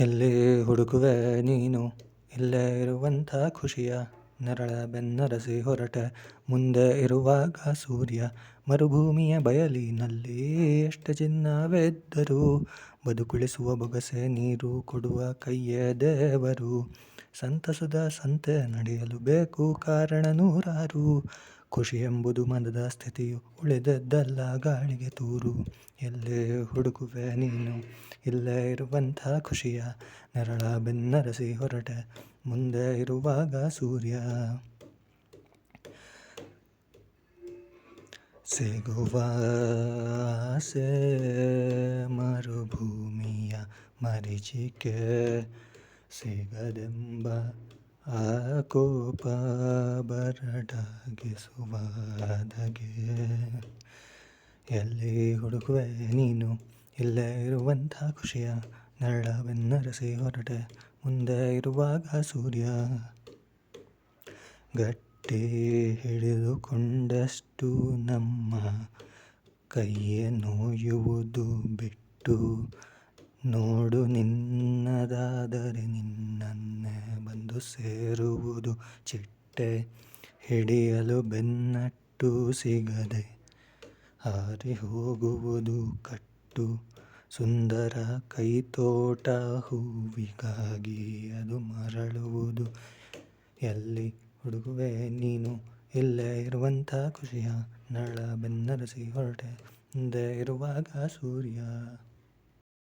ಎಲ್ಲಿ ಹುಡುಕುವೆ ನೀನು? ಇಲ್ಲೇ ಇರುವಂಥ ಖುಷಿಯ ನೆರಳ ಬೆನ್ನರಸಿ ಹೊರಟೆ ಮುಂದೆ ಇರುವಾಗ ಸೂರ್ಯ ಮರುಭೂಮಿಯ ಬಯಲಿನಲ್ಲಿ ಎಷ್ಟು ಚಿನ್ನವೆದ್ದರೂ ಬದುಕುಳಿಸುವ ಬೊಗಸೆ ನೀರು ಕೊಡುವ ಕೈಯೇ ದೇವರು. ಸಂತಸದ ಸಂತೆ ನಡೆಯಲು ಬೇಕು ಕಾರಣ ನೂರಾರು. ಖುಷಿ ಎಂಬುದು ಮನದ ಸ್ಥಿತಿಯು. ಉಳಿದದ್ದಲ್ಲ ಗಾಳಿಗೆ ತೂರು. ಎಲ್ಲೇ ಹುಡುಕುವೆ ನೀನು? ಇಲ್ಲೇ ಇರುವಂಥ ಖುಷಿಯ ನೆರಳ ಬೆನ್ನರಸಿ ಹೊರಟೆ. ಮುಂದೆ ಇರುವಾಗ ಸೂರ್ಯ. ಸಿಗುವ ಸೆ ಮರುಭೂಮಿಯ ಮರಿಚಿಕೆ. ಸಿಗದೆಂಬ ಆಕೋಪ ಬರಡಾಗಿಸುವ ಧಗೆ ಎಲ್ಲಿ ಹುಡುಕುವೆ ನೀನು? ಇಲ್ಲೇ ಇರುವಂಥ ಖುಷಿಯ ನರಳವೆನ್ನರಸಿ ಹೊರಟೆ. ಮುಂದೆ ಇರುವಾಗ ಸೂರ್ಯ. ಗಟ್ಟಿ ಹಿಡಿದುಕೊಂಡಷ್ಟು ನಮ್ಮ ಕೈಯ ನೋಯುವುದು ಬಿಟ್ಟು ನೋಡು ನಿನ್ನದಾದರೆ ನಿನ್ನನ್ನೇ ಬಂದು ಸೇರುವುದು ಚಿಟ್ಟೆ ಹಿಡಿಯಲು ಬೆನ್ನಟ್ಟು ಸಿಗದೆ ಹಾರಿ ಹೋಗುವುದು ಕಟ್ಟು ಸುಂದರ ಕೈತೋಟ ಹೂವಿಗಾಗಿ ಅದು ಮರಳುವುದು. ಎಲ್ಲಿ ಹುಡುಗುವೆ ನೀನು? ಇಲ್ಲೇ ಇರುವಂಥ ಖುಷಿಯ ನಳ ಬೆನ್ನರಸಿ ಹೊರಟೆ. ಮುಂದೆ ಇರುವಾಗ ಸೂರ್ಯ